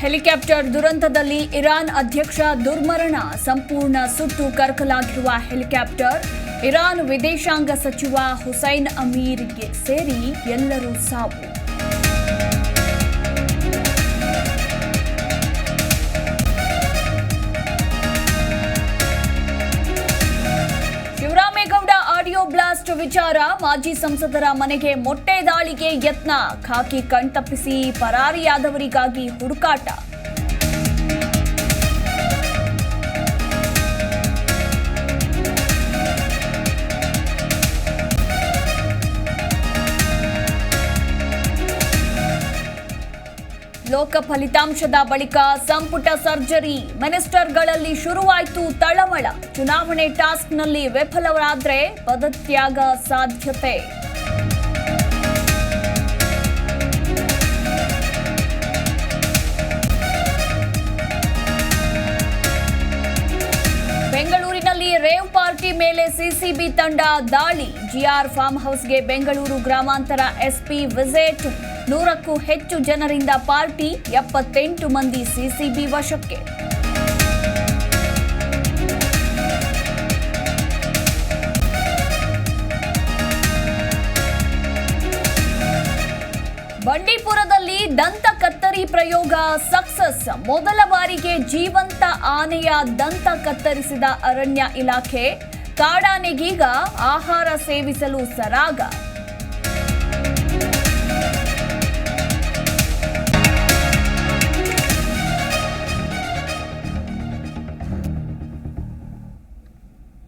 Helicopter ದುರಂತದಲ್ಲಿ Iran ಅಧ್ಯಕ್ಷ ದುರ್ಮರಣ ಸಂಪೂರ್ಣ ಸುಟ್ಟು ಕರಕಲಾಗಿರುವ ಹೆಲಿಕಾಪ್ಟರ್. ಇರಾನ್ ವಿದೇಶಾಂಗ ಸಚಿವ ಹುಸೈನ್ ಅಮೀರ್ಗೆ ಸೇರಿ ಎಲ್ಲರೂ ಸಾವು. ಆಡಿಯೋ ವಿಚಾರ. ಮಾಜಿ ಸಂಸದರ ಮನೆಗೆ ಮೊಟ್ಟೆ ದಾಳಿಗೆ ಯತ್ನ. ಖಾಕಿ ಕಣ್ತಪ್ಪಿಸಿ ಪರಾರಿಯಾದವರಿಗಾಗಿ ಹುಡುಕಾಟ. ಲೋಕ ಫಲಿತಾಂಶದ ಬಳಿಕ ಸಂಪುಟ ಸರ್ಜರಿ, ಮಿನಿಸ್ಟರ್ಗಳಲ್ಲಿ ಶುರುವಾಯಿತು ತಳಮಳ. ಚುನಾವಣೆ ಟಾಸ್ಕ್ನಲ್ಲಿ ವಿಫಲರಾದ್ರೆ ಪದತ್ಯಾಗ ಸಾಧ್ಯತೆ. ಬೆಂಗಳೂರಿನಲ್ಲಿ ರೇವ್ ಪಾರ್ಟಿ ಮೇಲೆ ಸಿಸಿಬಿ ತಂಡ ದಾಳಿ. ಜಿಆರ್ ಫಾರ್ಮ್ ಹೌಸ್ಗೆ ಬೆಂಗಳೂರು ಗ್ರಾಮಾಂತರ ಎಸ್ಪಿ ವಿಸಿಟ್ ನೂರಕ್ಕೂ ಹೆಚ್ಚು ಜನರಿಂದ ಪಾರ್ಟಿ, ಎಪ್ಪತ್ತೆಂಟು ಮಂದಿ ಸಿಸಿಬಿ ವಶಕ್ಕೆ. ಬಂಡೀಪುರದಲ್ಲಿ ದಂತ ಕತ್ತರಿ ಪ್ರಯೋಗ ಸಕ್ಸಸ್. ಮೊದಲ ಬಾರಿಗೆ ಜೀವಂತ ಆನೆಯ ದಂತ ಕತ್ತರಿಸಿದ ಅರಣ್ಯ ಇಲಾಖೆ. ಕಾಡಾನೆಗೀಗ ಆಹಾರ ಸೇವಿಸಲು ಸರಾಗ.